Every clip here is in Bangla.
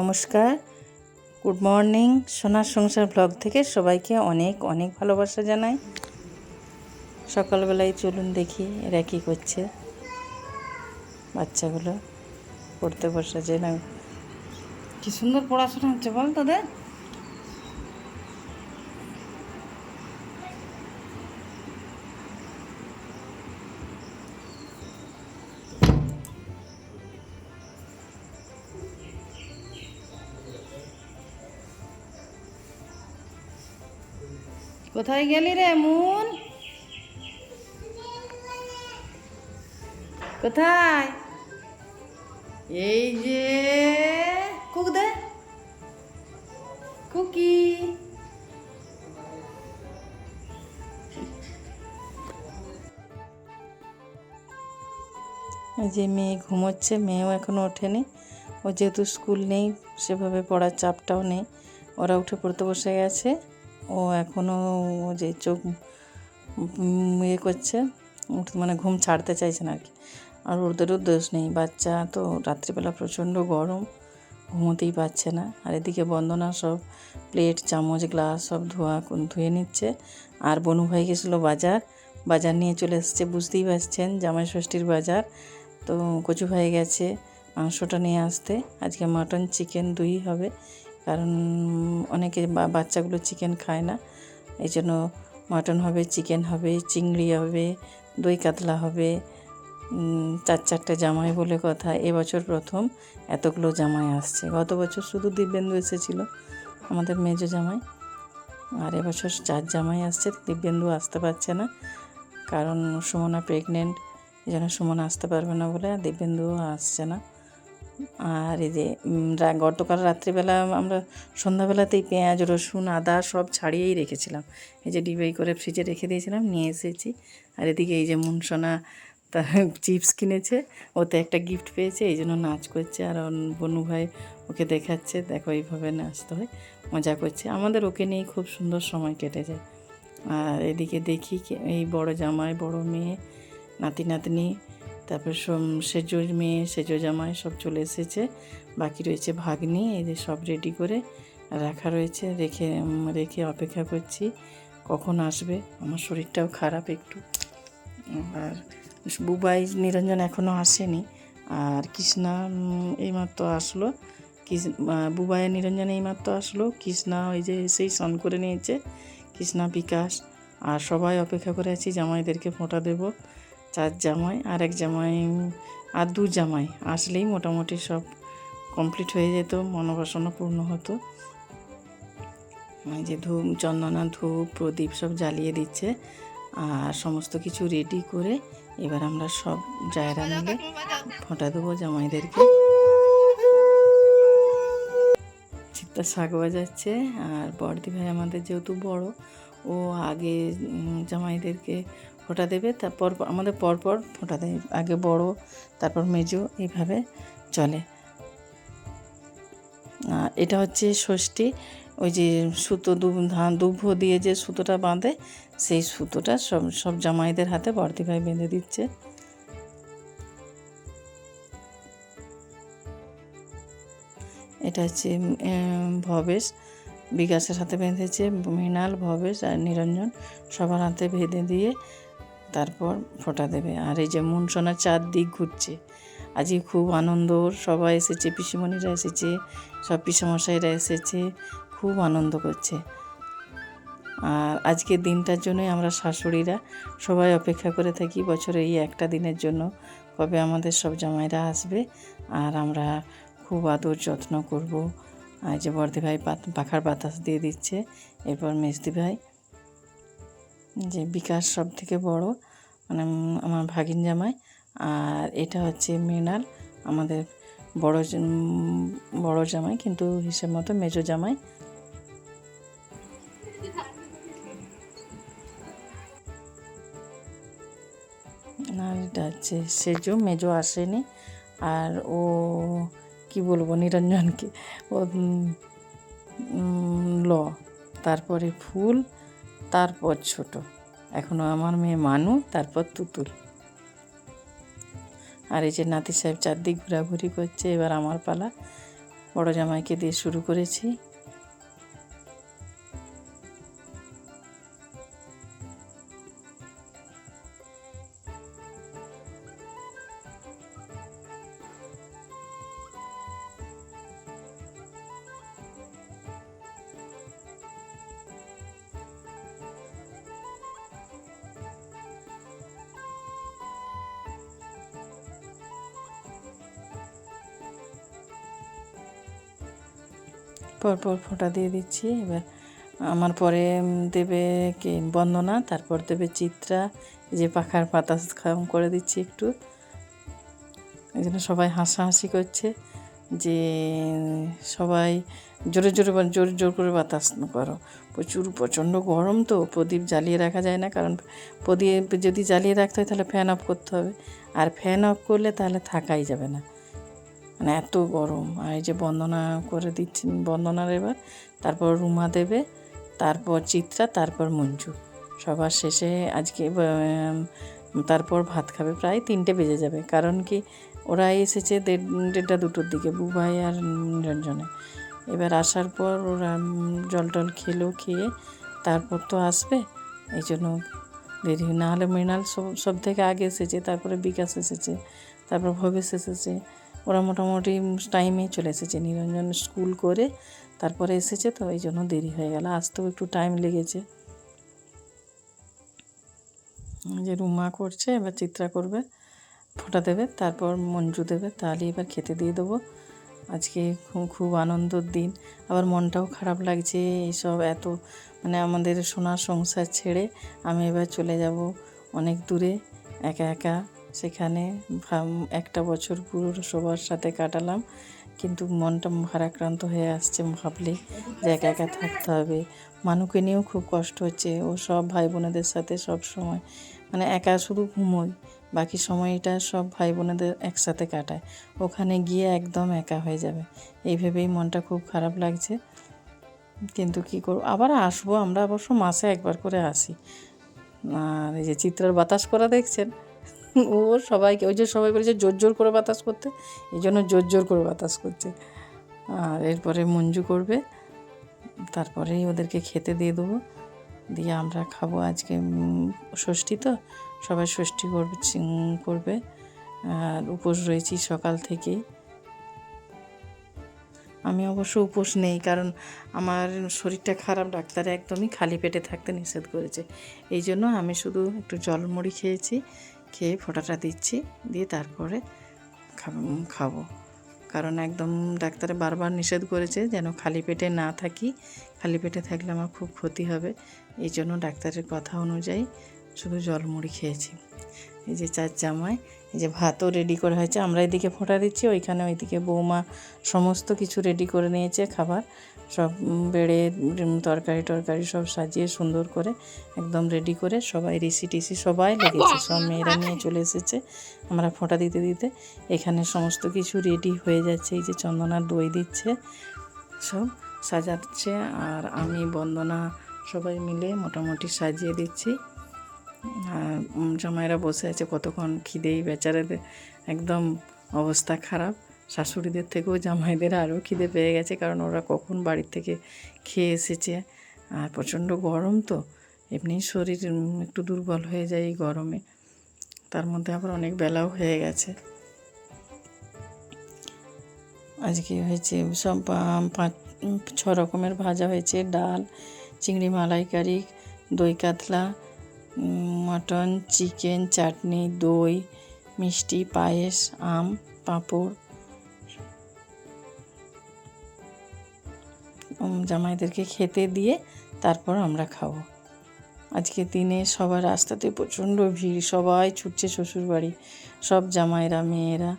নমস্কার। গুড মর্নিং সোনার সংসার ব্লগ থেকে সবাইকে অনেক অনেক ভালোবাসা জানাই। সকালবেলায় চলুন দেখি এরা কী করছে। বাচ্চাগুলো পড়তে বসেছে না? কি সুন্দর পড়াশোনা হচ্ছে, বল তোদের কোথায় গেলি রে মুন কোথায়? এই যে, কুক দে। কুকি। যে মেয়ে ঘুমোচ্ছে, মেয়েও এখনও ওঠেনি। ও যেহেতু স্কুল নেই, সেভাবে পড়ার চাপটাও নেই। ওরা উঠে পড়তে বসে গেছে। ও এখনও যে চোখ ইয়ে করছে মানে ঘুম ছাড়তে চাইছে না আর কি। আর ওদেরও দোষ নেই, বাচ্চা তো রাত্রিবেলা প্রচণ্ড গরম, ঘুমোতেই পারছে না। আর এদিকে বন্দনা সব প্লেট, চামচ, গ্লাস সব ধোয়া, ধুয়ে নিচ্ছে। আর বনু ভাই গেছিল বাজার বাজার নিয়ে চলে এসছে, বুঝতেই পারছেন, জামাই ষষ্ঠীর বাজার। তো কচু ভাই গেছে মাংসটা নিয়ে আসতে, আজকে মাটন, চিকেন দুই হবে। কারণ অনেকে বাচ্চাগুলো চিকেন খায় না। এই জন্য মাটন হবে চিকেন হবে, চিংড়ি হবে, দই কাতলা হবে চার চারটে জামাই বলে কথা। এবছর প্রথম এতগুলো জামাই আসছে। গত বছর শুধু দিব্যেন্দু এসেছিল, আমাদের মেজো জামাই। আর এবছর চার জামাই আসছে, দিব্যেন্দু আসতে পারছে না। কারণ সুমনা প্রেগনেন্ট এই জন্য সুমনা আসতে পারবে না বলে আর দিব্যেন্দুও আসছে না। আর এই যে গতকাল রাত্রিবেলা আমরা সন্ধ্যাবেলাতেই পেঁয়াজ, রসুন, আদা সব ছাড়িয়েই রেখেছিলাম। এই যে ডিবাই করে ফ্রিজে রেখে দিয়েছিলাম, নিয়ে এসেছি। আর এদিকে এই যে, মুনসোনা তার চিপস কিনেছে, ওতে একটা গিফট পেয়েছে, এই জন্য নাচ করছে। আর বনু ভাই ওকে দেখাচ্ছে, দেখো এইভাবে নাচতে হয়, মজা করছে। আমাদের ওকে নিয়েই খুব সুন্দর সময় কেটে যায়। আর এদিকে দেখি এই বড় জামাই, বড় মেয়ে, নাতি, নাতনি তারপর সম- সেজো মেয়ে সেজো জামাই সব চলে এসেছে। বাকি রয়েছে ভাগ্নি, এই যে সব রেডি করে রাখা রয়েছে। রেখে রেখে অপেক্ষা করছি, কখন আসবে? আমার শরীরটাও খারাপ একটু। আর বুবাই, নিরঞ্জন এখনও আসেনি। আর কৃষ্ণা এইমাত্র আসলো। বুবাই নিরঞ্জন এইমাত্র আসলো। কৃষ্ণা ওই যে এসেই স্নান করে নিয়েছে। কৃষ্ণা, বিকাশ, আর সবাই অপেক্ষা করে আছি, জামাইদেরকে ফোঁটা দেব। চার জামাই আর এক জামাই, আর দু জামাই। আসলেই মোটামুটি সব কমপ্লিট হয়ে যেত, মনোবাসনা পূর্ণ হতো। যে ধূপ, চন্দনা ধূপ, প্রদীপ সব জ্বালিয়ে দিচ্ছে, আর সমস্ত কিছু রেডি করে এবার আমরা সব জায়রা মিলে ফোঁটা দেবো জামাইদেরকে। চিত্তা শাক বাজাচ্ছে, আর বর্দি ভাই আমাদের যেহেতু বড়, ও আগে জামাইদেরকে ফোঁটা দেবে, তারপর আমাদের পরপর ফোঁটা দেয়। আগে বড়, তারপর মেজো, এইভাবে চলে। এটা হচ্ছে ষষ্ঠী। ওই যে সুতো ধান দুভো দিয়ে যে সুতোটা বাঁধে, সেই সুতোটা সব সব জামাইদের হাতে বর্দি ভাই বেঁধে দিচ্ছে। এটা হচ্ছে ভবেশ। বিকাশের হাতে বেঁধেছে, মৃণাল, ভবেশ আর নিরঞ্জন। সবার হাতে বেঁধে দিয়ে তারপর ফোঁটা দেবে। আর এই যে মুনসোনা চারদিক ঘুরছে, আজকে খুব আনন্দ, সবাই এসেছে, পিসিমণিরা এসেছে, সব পিসামশাইরা এসেছে, খুব আনন্দ করছে। আর আজকের দিনটার জন্যই আমরা শাশুড়িরা সবাই অপেক্ষা করে থাকি বছরে এই একটা দিনের জন্য, কবে আমাদের সব জামাইরা আসবে। আর আমরা খুব আদর যত্ন করব। আর যে বর্দি ভাই পাখার বাতাস দিয়ে দিচ্ছে। এরপর মেজদি ভাই, যে বিকাশ সব থেকে বড় মানে আমার ভাগিন জামাই। আর এটা হচ্ছে মৃণাল, আমাদের বড় বড় জামাই, কিন্তু হিসেব মতো মেজো জামাই। আর এটা হচ্ছে সেজো, মেজো আসেনি। আর ও কি বলব, নিরঞ্জনকে, ও ল, তারপরে ফুল, তারপর ছোট। এখনও আমার মেয়ে মানু, তারপর তুতুল। আর এই যে নাতি সাহেব চারদিক ঘোরাঘুরি করছে, এবার আমার পালা। বড় জামাইকে দিয়ে শুরু করেছি। পরপর ফোঁটা দিয়ে দিচ্ছি। এবার আমার পরে দেবে কি, বন্দনা, তারপর দেবে চিত্রা যে পাখার বাতাস খাম করে দিচ্ছি একটু। এই জন্য সবাই হাসাহাসি করছে যে, সবাই জোরে জোরে জোর জোর করে বাতাস করো। প্রচুর, প্রচণ্ড গরম তো, প্রদীপ জ্বালিয়ে রাখা যায় না, কারণ প্রদীপ যদি জ্বালিয়ে রাখতে হয় তাহলে ফ্যান অফ করতে হবে। আর ফ্যান অফ করলে তাহলে থাকাই যাবে না। মানে এত গরম। আর এই যে বন্দনা করে দিচ্ছি বন্দনার এবার। তারপর রুমা দেবে, তারপর চিত্রা, তারপর মঞ্জু। সবার শেষে আজকে তারপর ভাত খাবে প্রায় তিনটে বেজে যাবে। কারণ কি, ওরা এসেছে দেড়, দেড়টা দুটোর দিকে, বুবাই আর নিরঞ্জনে এবার আসার পর ওরা জল টল খেলো, খেয়ে তারপর তো আসবে। এই জন্য দেরি। না হলে মৃণাল সব সব থেকে আগে এসেছে, তারপরে বিকাশ এসেছে, তারপর ভবেশ এসেছে। ওরা মোটামুটি টাইমে চলে এসেছে। নিরঞ্জন স্কুল করে তারপরে এসেছে তো এই জন্য দেরি হয়ে গেল। আসতেও একটু টাইম লেগেছে। যে রুমা করছে, এবার চিত্রা করবে, ফোঁটা দেবে, তারপর মঞ্জু দেবে। তাহলে এবার খেতে দিয়ে দেবো। আজকে খুব আনন্দর দিন। আবার মনটাও খারাপ লাগছে এইসব এত মানে আমাদের সোনার সংসার ছেড়ে আমি এবার চলে যাব অনেক দূরে, একা একা। সেখানে একটা বছর পুরো সবার সাথে কাটালাম, কিন্তু মনটা ভারাক্রান্ত হয়ে আসছে ভাবলে যে একা একা থাকতে হবে। মানুকে নিয়েও খুব কষ্ট হচ্ছে, ও সব ভাই বোনেদের সাথে সব সময় মানে একা শুধু ঘুমোয় বাকি সময়টা সব ভাই বোনেদের একসাথে কাটায়, ওখানে গিয়ে একদম একা হয়ে যাবে। এই ভেবেই মনটা খুব খারাপ লাগছে, কিন্তু কী করব? আবার আসব, আমরা অবশ্য মাসে একবার করে আসি। আর এই যে চিত্রার বাতাস করা দেখছেন? ও সবাইকে, ওই যে সবাই বলেছে জোর জোর করে বাতাস করতে, এই জন্য জোর জোর করে বাতাস করছে। আর এরপরে মঞ্জু করবে, তারপরেই ওদেরকে খেতে দিয়ে দেবো। দিয়ে আমরা খাব আজকে ষষ্ঠী তো, সবাই ষষ্ঠী করবে করবে। আর উপোস রয়েছি সকাল থেকেই আমি অবশ্য উপোস নেই, কারণ আমার শরীরটা খারাপ, ডাক্তার একদমই খালি পেটে থাকতে নিষেধ করেছে। এই জন্য আমি শুধু একটু জলমুড়ি খেয়েছি। খেয়ে ফোঁটাটা দিচ্ছি, দিয়ে তারপরে খাব- কারণ একদম ডাক্তারে বারবার নিষেধ করেছে যেন খালি পেটে না থাকি, খালি পেটে থাকলে আমার খুব ক্ষতি হবে। এই জন্য ডাক্তারের কথা অনুযায়ী শুধু জল মুড়ি খেয়েছি। এই যে চার জামাই এই যে ভাতও রেডি করা হয়েছে, আমরা এদিকে ফোঁটা দিচ্ছি, ওইখানে ওইদিকে বৌমা সমস্ত কিছু রেডি করে নিয়েছে খাবার। সব বেড়ে তরকারি টরকারি সব সাজিয়ে সুন্দর করে একদম রেডি করে সবাই রিসি টিসি সবাই লেগেছে। সব মেয়েরা নিয়ে চলে এসেছে আমরা ফোঁটা দিতে দিতে। এখানে সমস্ত কিছু রেডি হয়ে যাচ্ছে। এই যে চন্দনা দই দিচ্ছে, সব সাজাচ্ছে আর আমি, বন্দনা সবাই মিলে মোটামুটি সাজিয়ে দিচ্ছি। আর জামাইরা বসে আছে কতক্ষণ খিদেই বেচারাদের। একদম অবস্থা খারাপ। শাশুড়িদের থেকেও জামাইদের আরও খিদে পেয়ে গেছে, কারণ ওরা কখন বাড়ির থেকে খেয়ে এসেছে। আর প্রচণ্ড গরম তো, এমনি শরীর একটু দুর্বল হয়ে যায় এই গরমে। তার মধ্যে আবার অনেক বেলাও হয়ে গেছে। আজকে হয়েছে সব পাঁচ ছ রকমের ভাজা হয়েছে, ডাল, চিংড়ি মালাইকারি, দই কাতলা মটন, চিকেন, চাটনি, দই, মিষ্টি, পায়েস, আম, পাঁপড় জামাইদেরকে খেতে দিয়ে তারপর আমরা খাব। আজকে দিনে সবার রাস্তাতে প্রচণ্ড ভিড়, সবাই ছুটছে শ্বশুরবাড়ি, সব জামাইরা, মেয়েরা।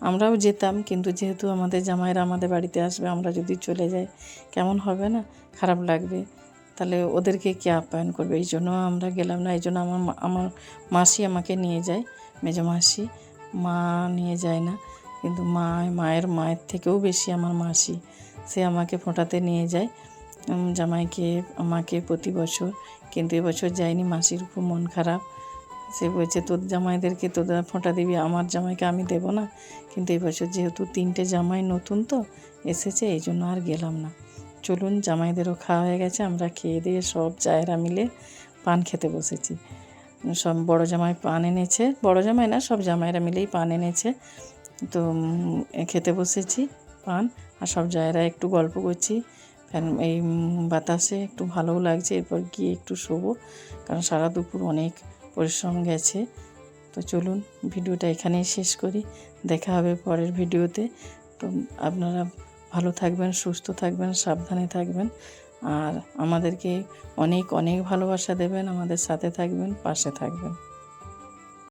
আমরাও যেতাম, কিন্তু যেহেতু আমাদের জামাইরা আমাদের বাড়িতে আসবে, আমরা যদি চলে যাই, কেমন হবে না? খারাপ লাগবে। তাহলে ওদেরকে কে আপ্যায়ন করবে? এই জন্য আমরা গেলাম না, এই জন্য আমার আমার মাসি আমাকে নিয়ে যায়, মেজো মাসি। মা নিয়ে যায় না, কিন্তু মা মায়ের মায়ের থেকেও বেশি আমার মাসি। সে আমাকে ফোঁটাতে নিয়ে যায়। জামাইকে, আমাকে প্রতি বছর। কিন্তু এবছর যায়নি, মাসির খুব মন খারাপ। সে বলছে, তোর জামাইদেরকে তোদের ফোঁটা দিবি, আমার জামাইকে আমি দেবো না। কিন্তু এবছর যেহেতু তিনটে জামাই নতুন তো, এসেছে, এই জন্য আর গেলাম না। চলুন, জামাইদেরও খাওয়া হয়ে গেছে, আমরা খেয়ে দিয়ে সব জায়রা মিলে পান খেতে বসেছি। সব বড় জামাই পান এনেছে, বড় জামাই না, সব জামাইরা মিলেই পান এনেছে। তো খেতে বসেছি পান। আর সব জায়গায় একটু গল্প করছি। ফ্যান, এই বাতাসে একটু ভালোও লাগছে, এরপর গিয়ে একটু শোবো, কারণ সারা দুপুর অনেক পরিশ্রম গেছে। তো চলুন, ভিডিওটা এখানেই শেষ করি। দেখা হবে পরের ভিডিওতে। তো আপনারা ভালো থাকবেন, সুস্থ থাকবেন, সাবধানে থাকবেন। আর আমাদেরকে অনেক অনেক ভালোবাসা দেবেন। আমাদের সাথে থাকবেন, পাশে থাকবেন।